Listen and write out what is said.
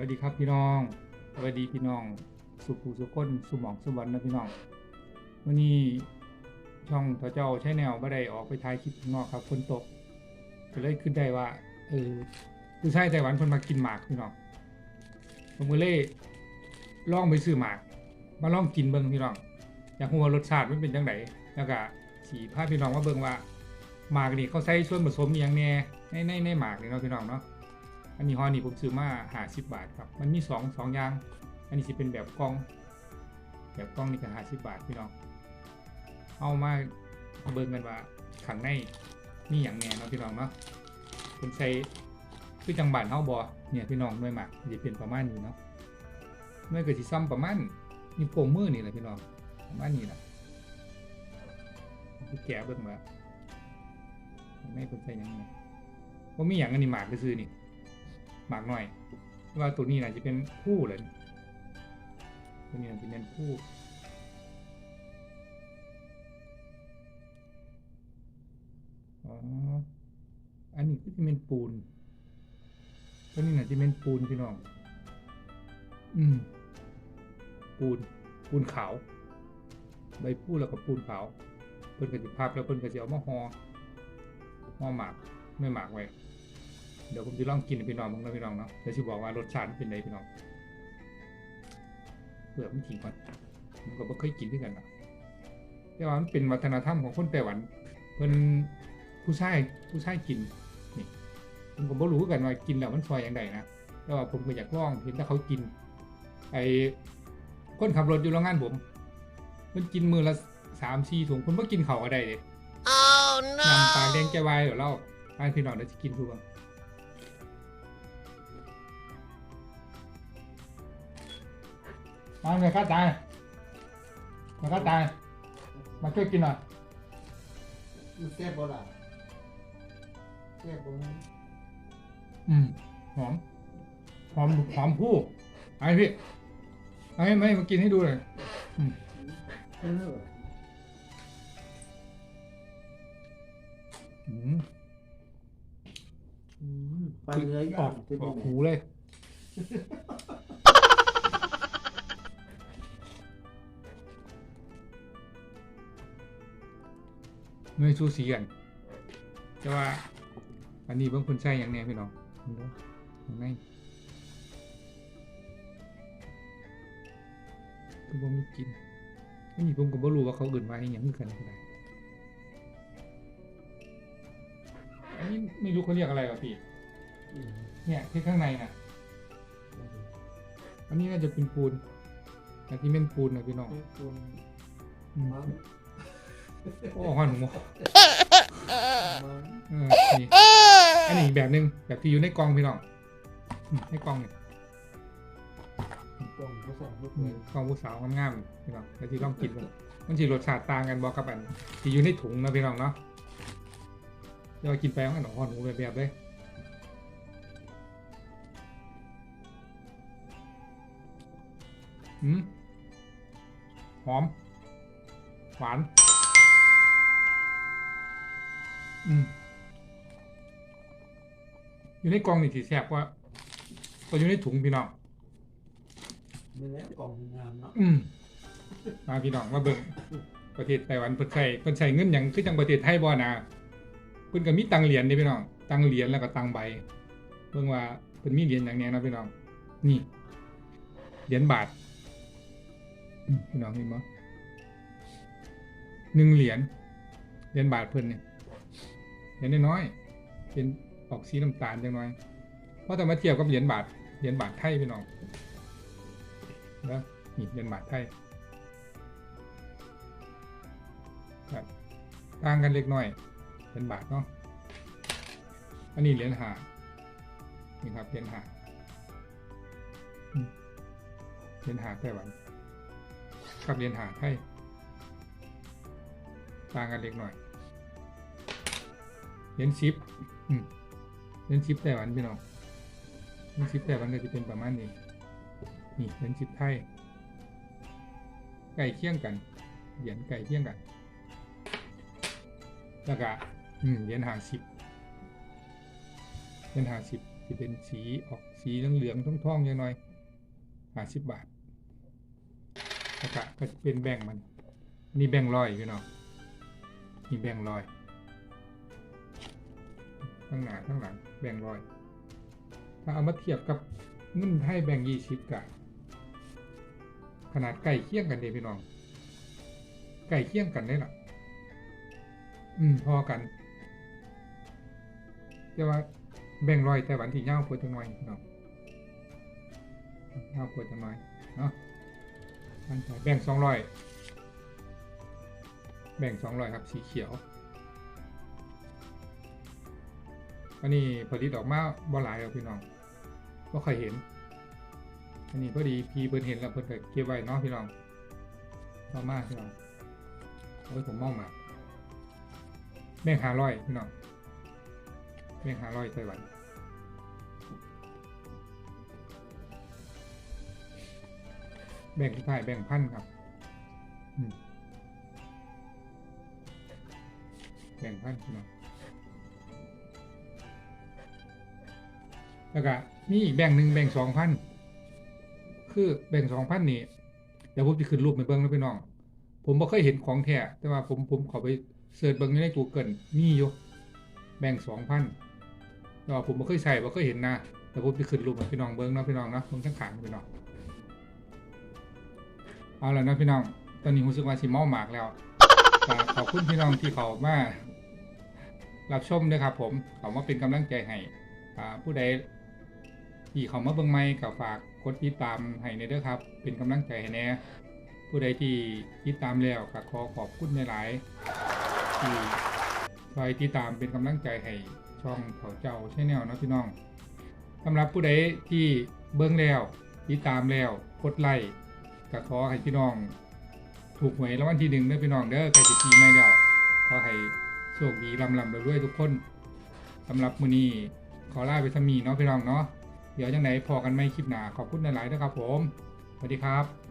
วัสดีครับพี่น้องสวัสดีพี่น้อง สุภูสุคนสุหมองสุวรรณนะพี่น้องวันนี้ช่องทเจ้าใช้แนวบ่ได้ออกไปถ่ายคลิปข้างนอกครับฝนตกก็เลยขึ้นได้ว่าเออผู้ชายไต้หวันเพิ่นมากินหมากพี่น้องผมก็เลยลองไปซื้อหมาก มาลองกินเบิ่งพี่น้องอยากรู้ว่ารสชาติมันเป็นจังไดแล้วก็สีพาพี่น้องมาเบิ่งว่าหมากนี่เขาใส่ส่วนผสมอย่างแน่ในในในหมากนี่เนาะพี่น้องเนาะ อันนี้ฮอนี่ผมซื้อมาหาสิบบาทครับ มันมีสองสองอย่าง อันนี้สิเป็นแบบกล้อง แบบกล้องนี่ก็หาสิบบาทพี่น้อง เอามาเบิ่งกันว่าข้างในมีอย่างแน่เนาะพี่น้องเนาะผมใช้คือจังบานเฮาบ่เนี่ยพี่น้องหน่วยหมากจะเป็นประมาณนี้เนาะหน่วยก็สิซ้ำประมาณนิ้วโป้งมือนี่แหละพี่น้องประมาณนี้แหละคือแกะเบิ่งว่าข้างในเพิ่นใส่ยังไงบ่มีหยังอันนี้หมากซื่อนี่ หมากหน่อย ว่าตัวนี้นะจะเป็นคู่เลยตัวนี้นะจะเป็นคู่อ๋ออันนี้ก็จะเป็นปูนตัวนี้น่ะจะเป็นปูนพี่น้องอืมปูนปูนขาวใบพูดแล้วก็ปูนขาวเพิ่นก็จะพับแล้วเพิ่นก็จะเอามาหอ่อห่อหมากไม่หมากไว้ เดี๋ยวผมจะลองกินให้พี่น้องมึงนะพี่น้องเนาะเดี๋ยวจะบอกว่ารสชาติมันเป็นไงพี่น้องเปลือกมันทิ้งก่อนผมก็บ่เคยกินด้วยกันนะแต่ว่ามันเป็นวัฒนธรรมของคนไต้หวันเพิ่นผู้ชายผู้ชายกินนี่ผมก็บ่รู้คือกันว่ากินแล้วมันซอยอย่างไรนะแต่ว่าผมก็อยากลองเห็นถ้าเขากิน ไอ้คนขับรถอยู่โรงงานผมเพิ่นกินมือละสามสี่ถุงเพิ่นบ่กินข้าวก็ได้เลย Oh นำปลาแดงแก้วายเดี๋ยวเราให้พี่น้องได้กินดูบ้าง มาเลยข้าตายมาข้าตาย มาช่วยกินหน่อย มันแซ่บบ่ล่ะแซ่บบ่อืมหอม หอมหอมผู้ไอ้พี่ไอ้ไม่มากินให้ดูเลยเอออืมอืมปลาเนื้อออย่างกเป็นอยัองกไงหูเลย เนื้อชูสีกันแต่ว่า อันนี้เบิ่งคนใส่อย่างแน่พี่น้องเห็นบ่ข้างในคือบ่มีกินอันนี้ผมก็บ่รู้ว่าเขาเอื่นว่าอหยังคือกันก็ได้อันนี้ไม่รู้เขาเรียกอะไรวะพี่อืมเนี่ยที่ข้างในน่ะ อันนี้น่าจะเป็นปูนแต่ที่เป็นปูนนะพี่น้องเป็นคนอืมมัน โอ้หันหัวมันเออนี่อันนี้อีกแบบหนึงแบบที่อยู่ในกล่องพี่น้องอืมในกล่องเนี่ยกล่องผสมลูกอืเลมยกล่องผู้สาวงามๆพี่น้องแต่ที่ลองกินมันมันสิรสชาติต่างกันบอกกับอันที่อยู่ในถุงนะพี่น้องเนาะเดี๋ยวกินไปมันก็หนอนหูแบบแบบเลยอืมหอม หวาน อืม อยู่ในกล่องนี่สีแสบกว่าตัวอยู่ในถุงพี่น้องนี่แหละกล่องงามเนาะอืมมาพี่น้องมาเบิ่งประเทศไต้หวันเพิ่นใช้เพิ่นใช้เงินหยังคือจังประเทศไทยบ่นะเพิ่นก็มีตังเหรียญเด้พี่น้อง ตังเหรียญแล้วก็ตังใบ เบิ่งว่าเพิ่นมีเหรียญอย่างแน่เนาะพี่น้อง นี่ เหรียญบาทอืมพี่น้องเห็นบ่หนึ่งเหรียญเหรียญบาทเพิ่นเนี่ย เหรียญน้อยๆเป็นออกสีน้ำตาลจังน้อย เพราะแต่มาเทียบกับเหรียญบาท เหรียญบาทไทยพี่น้องนะนี่เหรียญบาทไทยครับต่างกันเล็กน้อยเป็นบาทเนาะ อันนี้เหรียญหานี่ครับเหรียญหาอืมเหรียญหาไต้หวันกับเหรียญหาไทยต่างกันเล็กน้อย เหรียญชิปอืมเหรียญชิปไต้หวันพี่น้องเหรียญชิปไต้หวันก็จะเป็นประมาณนี้ นี่เหรียญชิปไทยใกล้เคียงกัน เหรียญใกล้เคียงกัน แล้วก็อืมเหรียญหาสิบเหรียญหาสิบจะเป็นสีออกสีเหลืองๆท่องๆอย่างน้อยห้าสิบบาทแล้วก็ก็จะเป็นแบ่งค์มันอัน นี่แบ่งค์ร้อยพี่น้องนี่แบ่งค์ร้อย ข้างหน้าข้างหลังแบ่งร้อย ถ้าเอามาเทียบกับเงินไทยแบ่งยี่สิบกะขนาดใกล้เคียงกันเดพี่น้องใกล้เคียงกันได้ล่ะอืมพอกันแต่ว่าแบ่งร้อยแต่วันที่เงาปวดจังหน่อยพี่น้องเงาปวดจังหน่อยเนาะมันจะแบ่งสองร้อย แบ่งสองร้อยครับสีเขียว อันนี้ผลิตออกมาบ่หลายแล้วพี่น้องก็เคยเห็น อันนี้พอดีพีเพิ่นเห็นแล้วเพิ่นก็เก็บไว้เนาะพี่น้องต่อมาพี่น้องโอ้ยผมมองมาแบ่งหาร้อยพี่น้องแบ่งหาร้อยไต้หวันแบ่งที่ถ่ายแบ่งพันครับแบ่งพันพี่น้อง แล้วก็มีแบ่งหนึ่งแบ่งสองพันคือแบ่งสองพันนี่เดี๋ยวผมจะขึ้นรูปไปเบิ้งแล้วพี่น้อง ผมบ่เคยเห็นของแท้แต่ว่าผมผมเขาไปเสิร์ชเบิ้งใน Google มีอยู่แบ่งสองพันแต่ว่าผมบ่เคยใส่บ่เคยเห็นนะแต่ผมจะขึ้นรูปให้พี่น้องเบิ้งเนาะพี่น้องเนาะผมทั้งขางพี่น้องเอาแล้วนะพี่น้อง ตอนนี้รู้สึกว่าสิเมาหมากแล้วขอบคุณพี่น้องที่เขามารับชมด้วยครับผมเขามาเป็นกำลังใจให้ผู้ใด ที่เขามาเบิ่งใหม่ก็ฝากกดติดตามให้ในเด้อครับ เป็นกำลังใจให้แน่ผู้ใดที่ติดตามแล้วก็ขอขอบคุณหลายๆที่คอยติดตามเป็นกำลังใจให้ช่องเขาเจ้าช่แนลนะพี่น้องสำหรับผู้ใดที่เบิ่งแล้วติดตามแล้วกดไลค์ก็ขอให้พี่น้อง ถูกหวยรางวัลที่หนึ่งเด้อพี่น้องเด้อใกล้จะปีใหม่แล้วขอให้โชคดีลำลำรวยๆทุกคนสำหรับมือนี้ขอลาไปสมีเนาะพี่น้องเนาะ เดี๋ยวจังไหนพอกันไม่คลิปหนาขอบคุณหลายๆนะครับผม สวัสดีครับ